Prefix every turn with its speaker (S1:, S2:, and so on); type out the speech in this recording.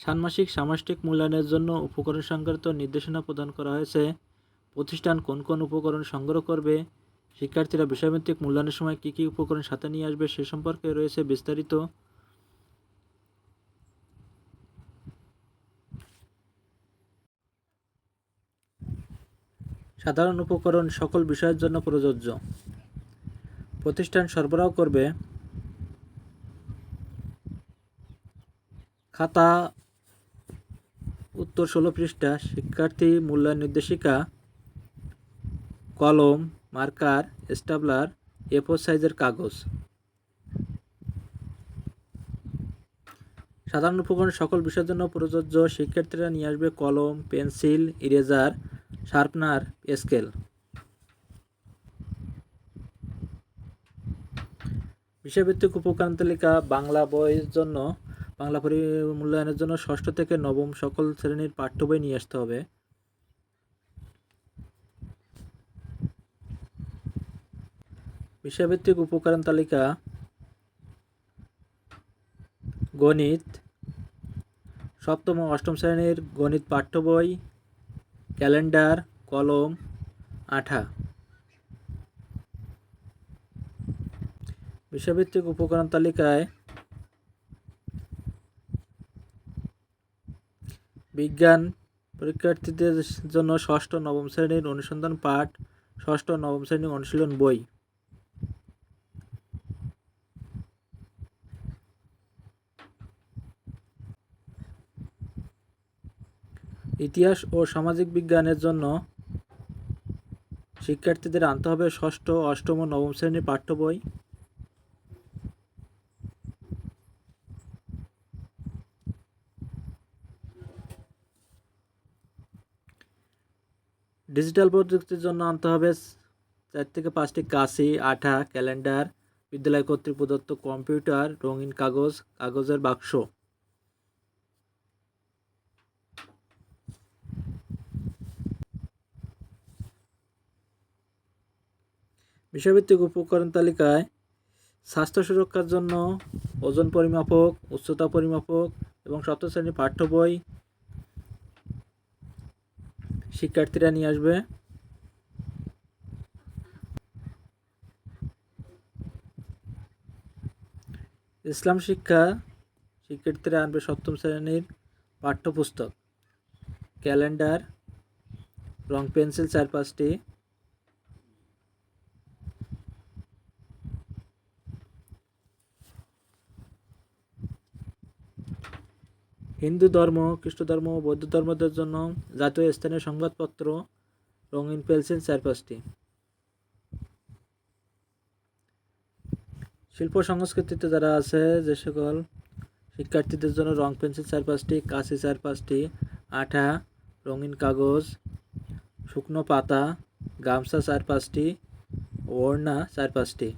S1: ষান্মাসিক সামষ্টিক মূল্যায়নের জন্য উপকরণ সংক্রান্ত নির্দেশনা প্রদান করা হয়েছে। প্রতিষ্ঠান কোন কোন উপকরণ সংগ্রহ করবে, শিক্ষার্থীরা বিষয়ভিত্তিক মূল্যায়নের সময় কী কী উপকরণ সাথে নিয়ে আসবে সে সম্পর্কে রয়েছে বিস্তারিত। সাধারণ উপকরণ সকল বিষয়ের জন্য প্রযোজ্য। প্রতিষ্ঠান সরবরাহ করবে, খাতা উত্তর ষোলো পৃষ্ঠা, শিক্ষার্থী, মূল্যায়ন নির্দেশিকা, কলম, মার্কার, স্টাবলার এফোর সাইজের কাগজ। সাধারণ উপকরণ সকল বিষয়ের জন্য প্রযোজ্য শিক্ষার্থীরা নিয়ে আসবে কলম, পেন্সিল, ইরেজার, শার্পনার, স্কেল। বিষয়ভিত্তিক উপকরণ তালিকা বাংলা বইয়ের জন্য বাংলা পরি, মূল্যায়নের জন্য ষষ্ঠ থেকে নবম সকল শ্রেণির পাঠ্য বই নিয়ে আসতে হবে। বিষয়ভিত্তিক উপকরণ তালিকা। গণিত। সপ্তম ও অষ্টম শ্রেণির গণিত পাঠ্য বই। ক্যালেন্ডার, কলম, আঠা। বিষয়ভিত্তিক উপকরণ তালিকায় বিজ্ঞান পরীক্ষার্থীদের জন্য ষষ্ঠ নবম শ্রেণির অনুসন্ধান পাঠ, ষষ্ঠ নবম শ্রেণির অনুশীলন বই। ইতিহাস ও সামাজিক বিজ্ঞানের জন্য শিক্ষার্থীদের আনতে হবে ষষ্ঠ, অষ্টম ও নবম শ্রেণির পাঠ্য বই। ডিজিটাল প্রযুক্তির জন্য আনতে হবে চার থেকে পাঁচটি কাশি, আঠা, ক্যালেন্ডার, বিদ্যালয় কর্তৃক প্রদত্ত কম্পিউটার, রঙিন কাগজ, কাগজের বাক্স। বিষয়ভিত্তিক উপকরণ তালিকায় স্বাস্থ্য সুরক্ষার জন্য ওজন পরিমাপক, উচ্চতা পরিমাপক এবং সপ্তম শ্রেণির পাঠ্য বই শিক্ষার্থীরা নিয়ে আসবে। ইসলাম শিক্ষা শিক্ষার্থীরা আনবে সপ্তম শ্রেণির পাঠ্যপুস্তক। ক্যালেন্ডার, রং পেন্সিল চার পাঁচটি। হিন্দু ধর্ম, খ্রিস্ট ধর্ম, বৌদ্ধ ধর্মদের জন্য জাতীয় স্থানীয় সংবাদপত্র, রঙিন পেন্সিল, চার পাঁচটি। শিল্প সংস্কৃতিতে যারা আছে, যে সকল শিক্ষার্থীদের জন্য রং পেন্সিল চার পাঁচটি, কাঁচি চার পাঁচটি, আঠা, রঙিন কাগজ, শুকনো পাতা, গামছা চার পাঁচটি, ওড়না চার পাঁচটি।